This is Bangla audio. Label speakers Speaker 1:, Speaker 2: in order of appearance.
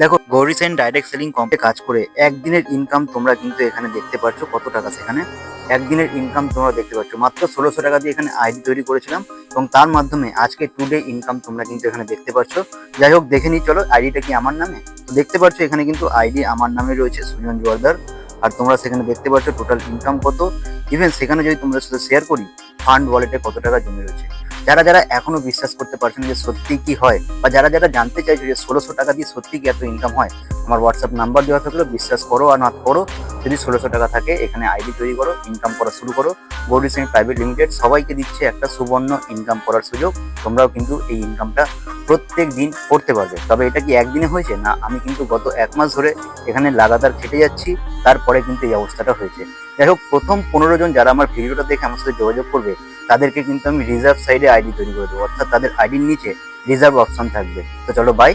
Speaker 1: দেখো গৌরী সেন ডাইরেক্ট সেলিং কম্পে কাজ করে একদিনের ইনকাম তোমরা কিন্তু এখানে দেখতে পাচ্ছ কত টাকা সেখানে একদিনের ইনকাম তোমরা দেখতে পাচ্ছ। মাত্র ষোলোশো টাকা দিয়ে এখানে আইডি তৈরি করেছিলাম এবং তার মাধ্যমে আজকে টু ডে ইনকাম তোমরা কিন্তু এখানে দেখতে পাচ্ছ। যাই হোক, দেখে নিই, চলো আইডিটা কি আমার নামে? তো দেখতে পাচ্ছ, এখানে কিন্তু আইডি আমার নামে রয়েছে সুজন জোয়ারদার আর তোমরা সেখানে দেখতে পাচ্ছ টোটাল ইনকাম কত। ইভেন সেখানে যদি তোমরা সাথে শেয়ার করি ফান্ড ওয়ালেটে কত টাকা জমে রয়েছে। যারা যারা এখনও বিশ্বাস করতে পারছেন যে সত্যি কি হয়, বা যারা যারা জানতে চাইছে যে ষোলোশো টাকা দিয়ে সত্যি কি এত ইনকাম হয়, আমার হোয়াটসঅ্যাপ নাম্বার দেওয়া থাকলে বিশ্বাস করো আর না করো। যদি ষোলোশো টাকা থাকে, এখানে আইডি তৈরি করো ইনকাম করা শুরু করো। গৌরী সিং প্রাইভেট লিমিটেড সবাইকে দিচ্ছে একটা সুবর্ণ ইনকাম করার সুযোগ। তোমরাও কিন্তু এই ইনকামটা প্রত্যেক দিন করতে পারবে। তবে এটা কি একদিনে হয়েছে? না, আমি কিন্তু গত এক মাস ধরে এখানে লাগাতার খেটে যাচ্ছি, তারপরে কিন্তু এই অবস্থাটা হয়েছে। যাই হোক, প্রথম পনেরো জন যারা আমার ভিডিওটা দেখে আমার সাথে যোগাযোগ করবে, তাদেরকে কিন্তু আমি রিজার্ভ সাইডে আইডি তৈরি করে দেবো। অর্থাৎ তাদের আইডির নিচে রিজার্ভ অপশন থাকবে। তো চলো বাই